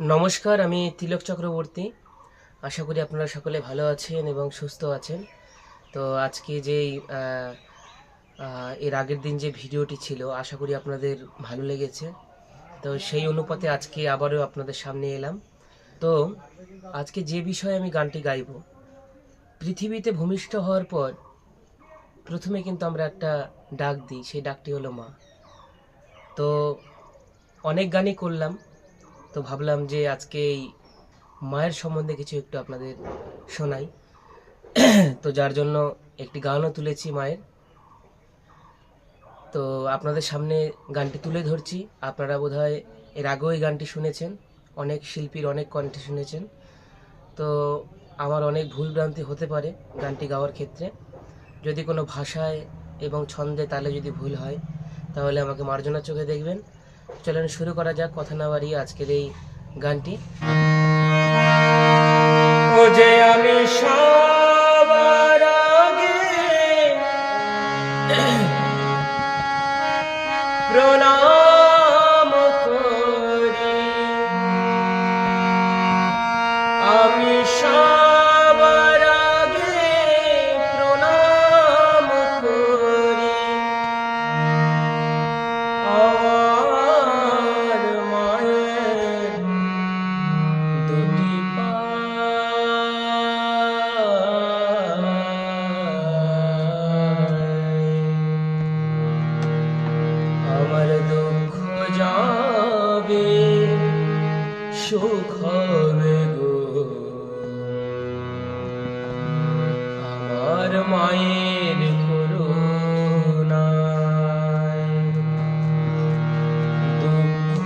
নমস্কার আমি তিলক চক্রবর্তী। আশা করি আপনারা সকলে ভালো আছেন এবং সুস্থ আছেন। তো আজকে আহ, এর আগের দিন যে ভিডিওটি ছিল আশা করি আপনাদের ভালো লেগেছে। তো সেই অনুপাতে আজকে আবারও আপনাদের সামনে এলাম। তো আজকে যে বিষয়ে আমি গানটি গাইব পৃথিবীতে ভূমিষ্ঠ হওয়ার পর প্রথমে কিন্তু আমরা একটা ডাক দিই সেই ডাকটি হলো মা। তো অনেক গানই করলাম তো ভাবলাম যে আজকে এই মায়ের সম্বন্ধে কিছু একটু আপনাদের শোনাই। তো যার জন্য একটি গানও তুলেছি মায়ের। তো আপনাদের সামনে গানটি তুলে ধরছি। আপনারা বোধহয় এর আগেও এই গানটি শুনেছেন। অনেক শিল্পীর অনেক কণ্ঠে শুনেছেন। তো আমার অনেক ভুলভ্রান্তি হতে পারে গানটি গাওয়ার ক্ষেত্রে। যদি কোনো ভাষায় এবং ছন্দে তালে যদি ভুল হয়, তাহলে আমাকে মার্জনা চোখে দেখবেন। চলেন শুরু করা যাক কথা না বাড়ি আজকের এই গানটি। ও যে আমি সবার সুখ হবে গো। আমার মায়ের করুণায় দুঃখ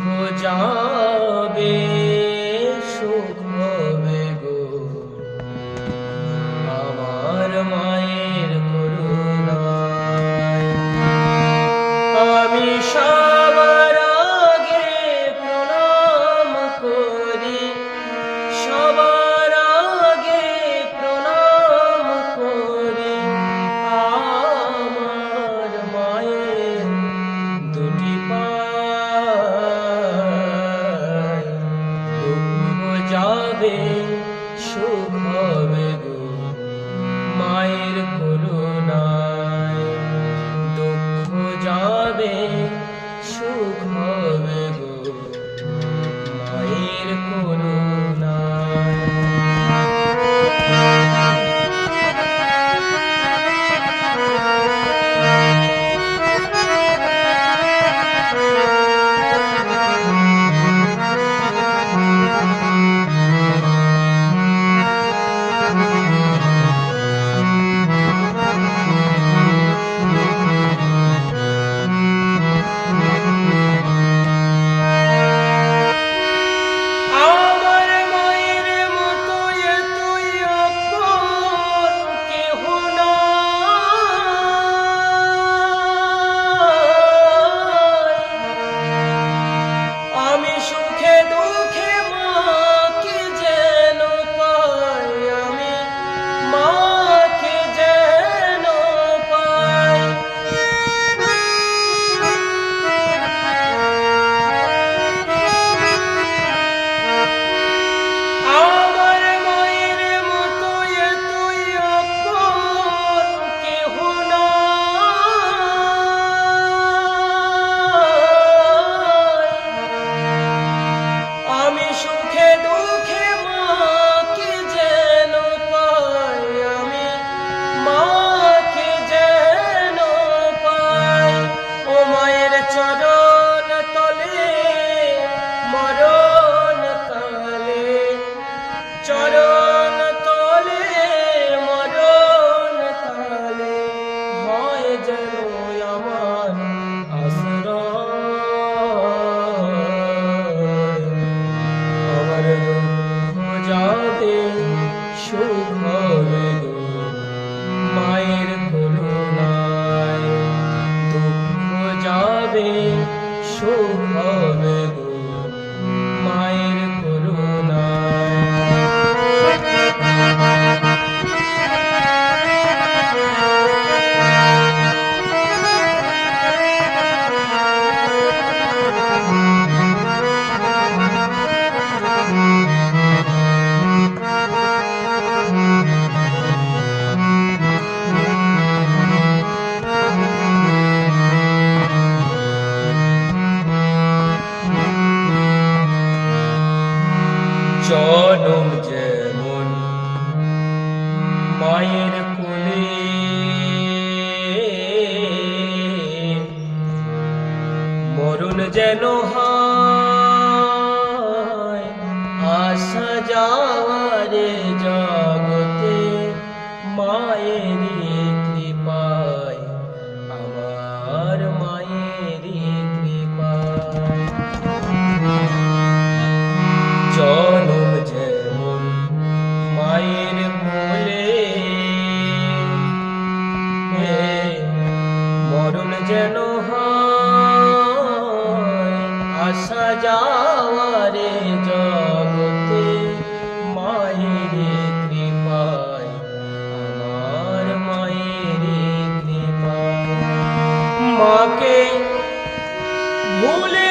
যাবে, সুখ হবে গো। আমার মায়ের করুণায় আমি সবার মরণ যেন আশা যাওয়ারে জগতে মায়েরি কৃপায় আমার মায়েরি কৃপায়। আসা যাওয়ারে জগতে মায়ের কৃপায় আমার মায়ের কৃপায়। মাকে ভুলেও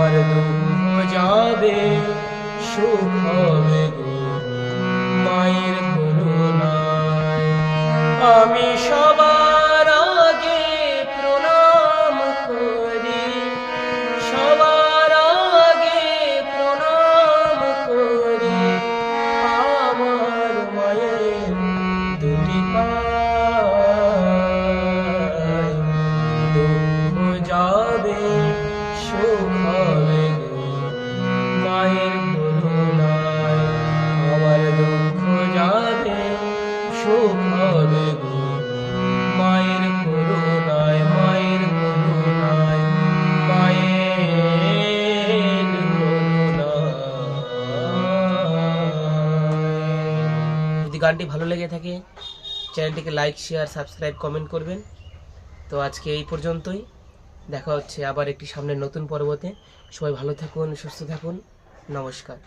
আমার দুঃখ যাবে সুখ হবে গো মায়ের করুণায়। আমি সবার যদি গানটি ভালো লেগে থাকে, চ্যানেলটিকে লাইক শেয়ার সাবস্ক্রাইব কমেন্ট করবেন। তো আজকে এই পর্যন্তই। দেখা হচ্ছে আবার একটি সামনের নতুন পর্বতে। সবাই ভালো থাকুন, সুস্থ থাকুন। নমস্কার।